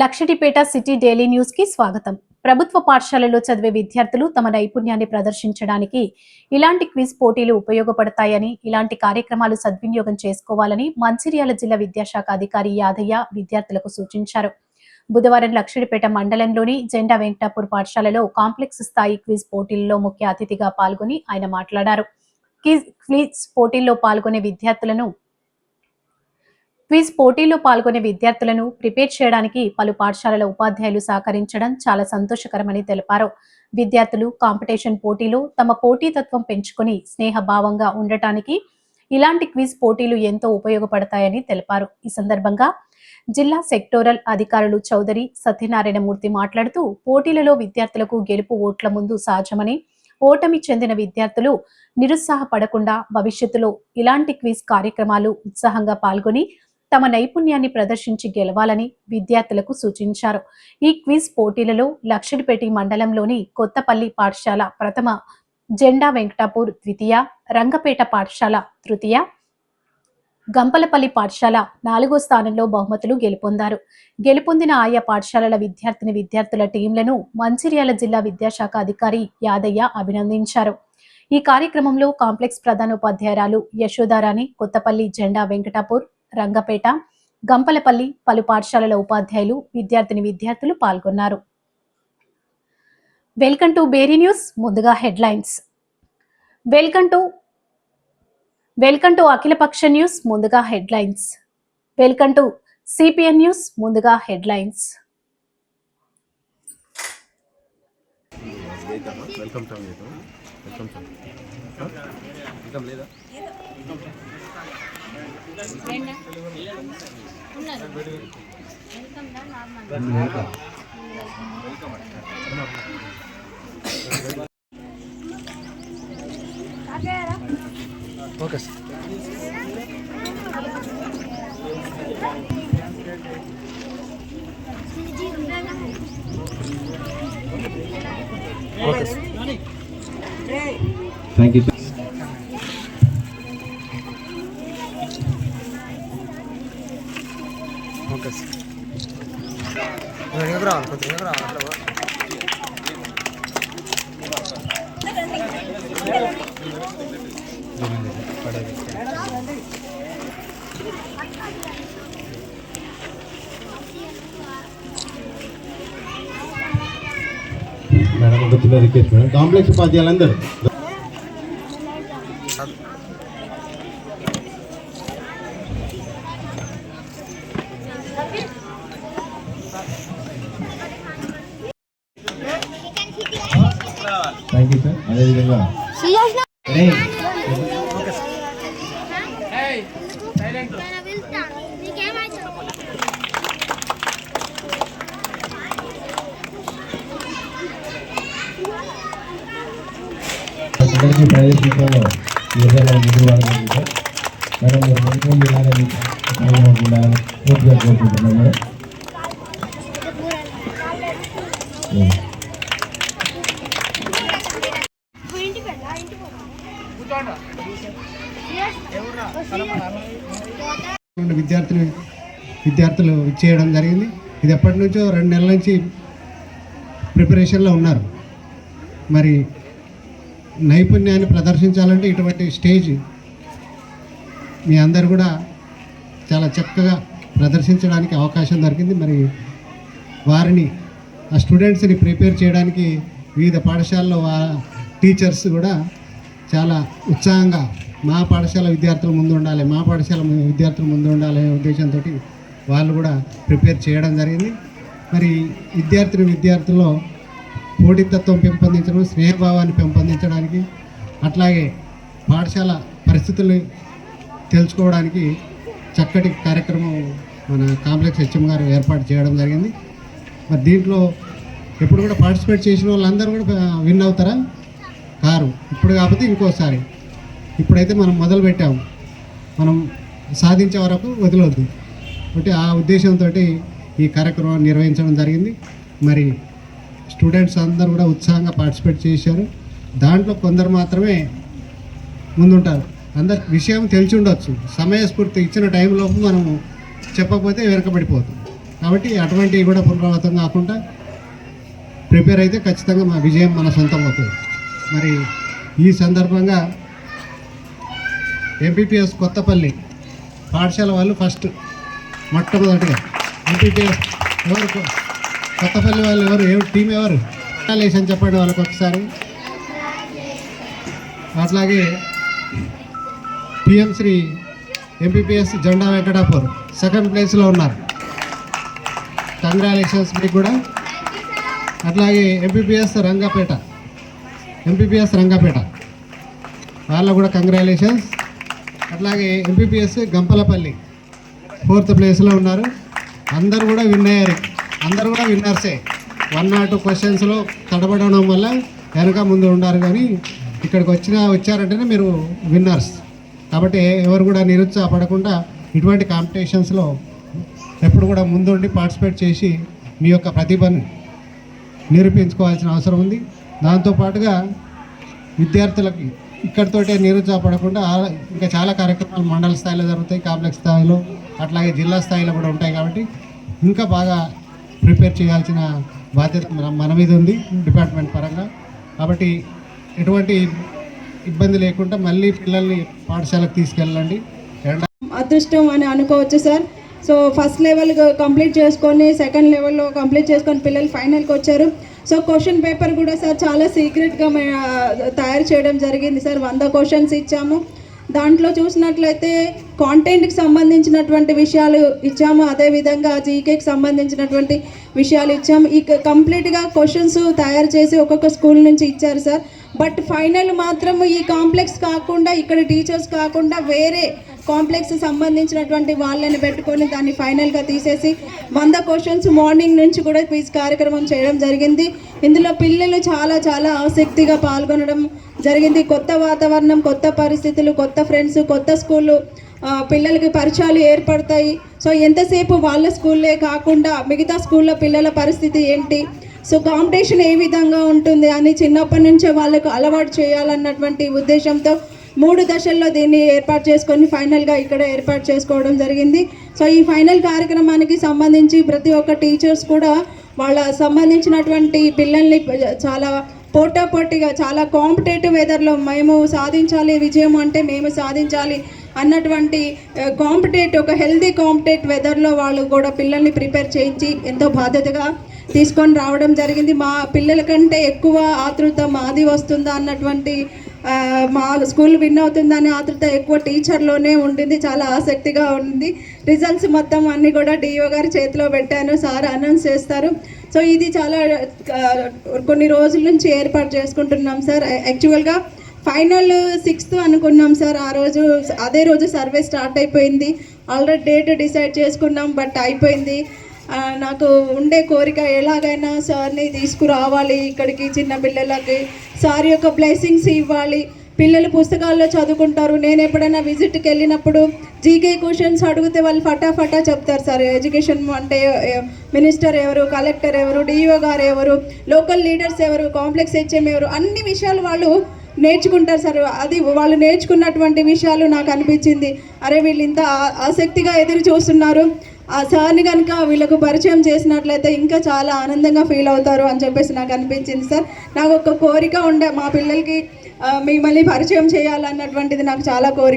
Luxettipet city daily న్యూస్కి స్వాగతం. ప్రభుత్వ పాఠశాలలో చదివే విద్యార్థులు తమ నైపుణ్యాన్ని ప్రదర్శించడానికి ఇలాంటి క్విజ్ పోటీలు ఉపయోగపడతాయని ఇలాంటి కార్యక్రమాలు సద్వినియోగం చేసుకోవాలని మంచిర్యాల జిల్లా విద్యాశాఖ అధికారి యాదయ్య విద్యార్థులకు సూచించారు. బుధవారం లక్షడిపేట మండలంలోని జెండా వెంకటాపూర్ పాఠశాలలో కాంప్లెక్స్ స్థాయి క్విజ్ పోటీల్లో ముఖ్య అతిథిగా పాల్గొని ఆయన మాట్లాడారు. క్విజ్ క్విజ్ పోటీల్లో పాల్గొనే విద్యార్థులను క్విజ్ పోటీల్లో పాల్గొనే విద్యార్థులను ప్రిపేర్ చేయడానికి పలు పాఠశాలల ఉపాధ్యాయులు సహకరించడం చాలా సంతోషకరమని తెలిపారు. విద్యార్థులు కాంపిటీషన్ పోటీలో తమ పోటీతత్వం పెంచుకొని స్నేహభావంగా ఉండటానికి ఇలాంటి క్విజ్ పోటీలు ఎంతో ఉపయోగపడతాయని తెలిపారు. ఈ సందర్భంగా జిల్లా సెక్టోరల్ అధికారులు చౌదరి సత్యనారాయణమూర్తి మాట్లాడుతూ పోటీలలో విద్యార్థులకు గెలుపు ఓట్ల ముందు సహజమని ఓటమి చెందిన విద్యార్థులు నిరుత్సాహపడకుండా భవిష్యత్తులో ఇలాంటి క్విజ్ కార్యక్రమాలు ఉత్సాహంగా పాల్గొని తమ నైపుణ్యాన్ని ప్రదర్శించి గెలవాలని విద్యార్థులకు సూచించారు. ఈ క్విజ్ పోటీలలో లక్షడిపేటి మండలంలోని కొత్తపల్లి పాఠశాల ప్రథమ జెండా వెంకటాపూర్ ద్వితీయ రంగపేట పాఠశాల తృతీయ గంపలపల్లి పాఠశాల నాలుగో స్థానంలో బహుమతులు గెలుపొందారు. గెలుపొందిన ఆయా పాఠశాలల విద్యార్థిని విద్యార్థుల టీంలను మంచిర్యాల జిల్లా విద్యాశాఖ అధికారి యాదయ్య అభినందించారు. ఈ కార్యక్రమంలో కాంప్లెక్స్ ప్రధానోపాధ్యాయురాలు యశోదారాణి కొత్తపల్లి జెండా వెంకటాపూర్ రంగపేట గంపలపల్లి పలు పాఠశాలల ఉపాధ్యాయులు విద్యార్థిని విద్యార్థులు పాల్గొన్నారు. వెల్కమ్ టు బేరీ న్యూస్ ముందుగా headlines. Welcome to welcome to అఖిలపక్ష న్యూస్ ముందుగా headlines. Welcome to CPN news ముందుగా హెడ్లైన్స్. వెల్కమ్ వెల్కమ్ వెల్కమ్ లేదా okay sir okay sir thank you వెనక్కి రావాలి కొంచెం వెనక్కి రావాలి అట్లా పో. మేడం ఒక చిన్న request madam complex ఉపాధ్యాయులందరూ thank you sir అదేవిధంగా రేయ్, అందరికీ ప్రైవేట్ విషయంలో ఈ విధంగా ముందు వాడుతుంది సార్ మేడం మీరు ముందు ఇలాగే మీకు సహాయం ఉండాలని పూర్తిగా కోరుకుంటున్నాం మేడం. విద్యార్థులు విద్యార్థులు చేయడం జరిగింది. ఇది ఎప్పటి నుంచో రెండు నెలల నుంచి ప్రిపరేషన్లో ఉన్నారు. మరి నైపుణ్యాన్ని ప్రదర్శించాలంటే ఇటువంటి స్టేజ్ మీ అందరు కూడా చాలా చక్కగా ప్రదర్శించడానికి అవకాశం దొరికింది. మరి వారిని ఆ స్టూడెంట్స్ని ప్రిపేర్ చేయడానికి వివిధ పాఠశాలలో వా టీచర్స్ కూడా చాలా ఉత్సాహంగా మా పాఠశాల విద్యార్థులు ముందు ఉండాలి మా పాఠశాల విద్యార్థులు ముందు ఉండాలి అనే ఉద్దేశంతో వాళ్ళు కూడా ప్రిపేర్ చేయడం జరిగింది. మరి విద్యార్థిని విద్యార్థుల్లో పోటీతత్వం పెంపొందించడం స్నేహభావాన్ని పెంపొందించడానికి అట్లాగే పాఠశాల పరిస్థితుల్ని తెలుసుకోవడానికి చక్కటి కార్యక్రమం మన కాంప్లెక్స్ హెచ్ఎం గారు ఏర్పాటు చేయడం జరిగింది. మరి దీంట్లో ఎప్పుడు కూడా పార్టిసిపేట్ చేసిన వాళ్ళందరూ కూడా విన్ అవుతారా? కారు ఇప్పుడు కాకపోతే ఇంకోసారి. ఇప్పుడైతే మనం మొదలు పెట్టాము. మనం సాధించే వరకు వదిలొద్దు. కాబట్టి ఆ ఉద్దేశంతో ఈ కార్యక్రమాన్ని నిర్వహించడం జరిగింది. మరి స్టూడెంట్స్ అందరూ కూడా ఉత్సాహంగా పార్టిసిపేట్ చేశారు. దాంట్లో కొందరు మాత్రమే ముందుంటారు. అందరు విషయం తెలిసి ఉండొచ్చు సమయస్ఫూర్తి ఇచ్చిన టైంలోపు మనము చెప్పకపోతే వెనకబడిపోతాం. కాబట్టి అటువంటివి కూడా పునరావృతం కాకుండా ప్రిపేర్ అయితే ఖచ్చితంగా మా విజయం మన సొంతం అవుతుంది. మరి ఈ సందర్భంగా ఎంపీపీఎస్ కొత్తపల్లి పాఠశాల వాళ్ళు ఫస్ట్ మొట్టమొదటిగా ఎంపీపీఎస్ ఎవరు కొత్తపల్లి వాళ్ళు ఎవరు ఏ టీం ఎవరు? అని చెప్పండి వాళ్ళకి ఒకసారి. అట్లాగే పిఎం శ్రీ ఎంపీపీఎస్ జెండా వెంకటాపూర్ సెకండ్ ప్లేస్లో ఉన్నారు. కంగ్రాలేషన్స్ మీకు కూడా. అట్లాగే ఎంపీపీఎస్ రంగపేట ఎంపీపీఎస్ రంగపేట వాళ్ళకు కూడా కంగ్రాచులేషన్స్ అట్లాగే ఎంపీపీఎస్ గంపలపల్లి ఫోర్త్ ప్లేస్లో ఉన్నారు. అందరు కూడా విన్ అయ్యారు. అందరు కూడా విన్నర్సే వన్ నాట్ టూ క్వశ్చన్స్లో తడబడడం వల్ల వెనక ముందు ఉన్నారు కానీ ఇక్కడికి వచ్చిన వచ్చారంటేనే మీరు విన్నర్స్ కాబట్టి ఎవరు కూడా నిరుత్సాహపడకుండా ఇటువంటి కాంపిటీషన్స్లో ఎప్పుడు కూడా ముందుండి పార్టిసిపేట్ చేసి మీ యొక్క ప్రతిభను నిరూపించుకోవాల్సిన అవసరం ఉంది. దాంతోపాటుగా విద్యార్థులకి ఇక్కడితోటే నిరుత్సాహపడకుండా ఇంకా చాలా కార్యక్రమాలు మండల స్థాయిలో జరుగుతాయి కాంప్లెక్స్ స్థాయిలో అట్లాగే జిల్లా స్థాయిలో కూడా ఉంటాయి కాబట్టి ఇంకా బాగా ప్రిపేర్ చేయాల్సిన బాధ్యత మన మన మీద ఉంది డిపార్ట్మెంట్ పరంగా. కాబట్టి ఎటువంటి ఇబ్బంది లేకుండా మళ్ళీ పిల్లల్ని పాఠశాలకు తీసుకెళ్ళండి. అదృష్టం అని అనుకోవచ్చు sir. So first level complete చేసుకొని సెకండ్ లెవెల్లో కంప్లీట్ చేసుకొని పిల్లలు ఫైనల్కి వచ్చారు. సో క్వశ్చన్ పేపర్ కూడా సార్ చాలా సీక్రెట్గా తయారు చేయడం జరిగింది సార్. వంద క్వశ్చన్స్ ఇచ్చాము. దాంట్లో చూసినట్లయితే కాంటెంట్కి సంబంధించినటువంటి విషయాలు ఇచ్చాము. అదేవిధంగా జీకేకి సంబంధించినటువంటి విషయాలు ఇచ్చాము. ఈ కంప్లీట్గా క్వశ్చన్స్ తయారు చేసి ఒక్కొక్క స్కూల్ నుంచి ఇచ్చారు సార్. బట్ ఫైనల్ మాత్రం ఈ కాంప్లెక్స్ కాకుండా ఇక్కడ టీచర్స్ కాకుండా వేరే కాంప్లెక్స్ సంబంధించినటువంటి వాళ్ళని పెట్టుకొని దాన్ని ఫైనల్గా తీసేసి వంద క్వశ్చన్స్ మార్నింగ్ నుంచి కూడా క్విజ్ కార్యక్రమం చేయడం జరిగింది. ఇందులో పిల్లలు చాలా చాలా ఆసక్తిగా పాల్గొనడం జరిగింది. కొత్త వాతావరణం కొత్త పరిస్థితులు కొత్త ఫ్రెండ్స్ కొత్త స్కూళ్ళు పిల్లలకి పరిచయాలు ఏర్పడతాయి. సో ఎంతసేపు వాళ్ళ స్కూల్లే కాకుండా మిగతా స్కూల్లో పిల్లల పరిస్థితి ఏంటి? సో కాంపిటీషన్ ఏ విధంగా ఉంటుంది అని చిన్నప్పటి నుంచే వాళ్ళకు అలవాటు చేయాలన్నటువంటి ఉద్దేశంతో మూడు దశల్లో దీన్ని ఏర్పాటు చేసుకొని ఫైనల్గా ఇక్కడ ఏర్పాటు చేసుకోవడం జరిగింది. సో ఈ ఫైనల్ కార్యక్రమానికి సంబంధించి ప్రతి ఒక్క టీచర్స్ కూడా వాళ్ళ సంబంధించినటువంటి పిల్లల్ని చాలా పోటాపోటీగా చాలా కాంపిటేటివ్ వెదర్లో మేము సాధించాలి విజయం అంటే మేము సాధించాలి అన్నటువంటి కాంపిటేట్ ఒక హెల్దీ కాంపిటేట్ వెదర్లో వాళ్ళు కూడా పిల్లల్ని ప్రిపేర్ చేయించి ఎంతో బాధ్యతగా తీసుకొని రావడం జరిగింది. మా పిల్లల కంటే ఎక్కువ ఆతృత మాది వస్తుందా అన్నటువంటి మా స్కూల్ విన్ అవుతుందనే ఆతృత ఎక్కువ టీచర్లోనే ఉండింది చాలా ఆసక్తిగా ఉంది. రిజల్ట్స్ మొత్తం అన్నీ కూడా డిఓ గారి చేతిలో పెట్టాను సార్ అనౌన్స్ చేస్తారు. సో ఇది చాలా కొన్ని రోజుల నుంచి ఏర్పాటు చేసుకుంటున్నాం సార్. యాక్చువల్గా ఫైనల్ సిక్స్త్ అనుకున్నాం సార్ ఆ రోజు అదే రోజు సర్వే స్టార్ట్ అయిపోయింది. ఆల్రెడీ డేట్ డిసైడ్ చేసుకున్నాం బట్ అయిపోయింది. నాకు ఉండే కోరిక ఎలాగైనా సార్ని తీసుకురావాలి ఇక్కడికి చిన్న పిల్లలకి. సార్ యొక్క బ్లెస్సింగ్స్ ఇవ్వాలి. పిల్లలు పుస్తకాల్లో చదువుకుంటారు. నేను ఎప్పుడైనా విజిట్కి వెళ్ళినప్పుడు జీకే క్వశ్చన్స్ అడిగితే వాళ్ళు ఫటాఫటా చెప్తారు సార్. ఎడ్యుకేషన్ అంటే మినిస్టర్ ఎవరు కలెక్టర్ ఎవరు డిఈఓ గారు ఎవరు లోకల్ లీడర్స్ ఎవరు కాంప్లెక్స్ హెచ్ఎం ఎవరు అన్ని విషయాలు వాళ్ళు నేర్చుకుంటారు సార్. అది వాళ్ళు నేర్చుకున్నటువంటి విషయాలు నాకు అనిపించింది. అరే వీళ్ళు ఇంత ఆ- ఆసక్తిగా ఎదురు చూస్తున్నారు. ఆ సార్ని కనుక వీళ్ళకు పరిచయం చేసినట్లయితే ఇంకా చాలా ఆనందంగా ఫీల్ అవుతారు అని చెప్పేసి నాకు అనిపించింది సార్. నాకు ఒక కోరిక ఉండే మా పిల్లలకి మిమ్మల్ని పరిచయం చేయాలన్నటువంటిది నాకు చాలా కోరిక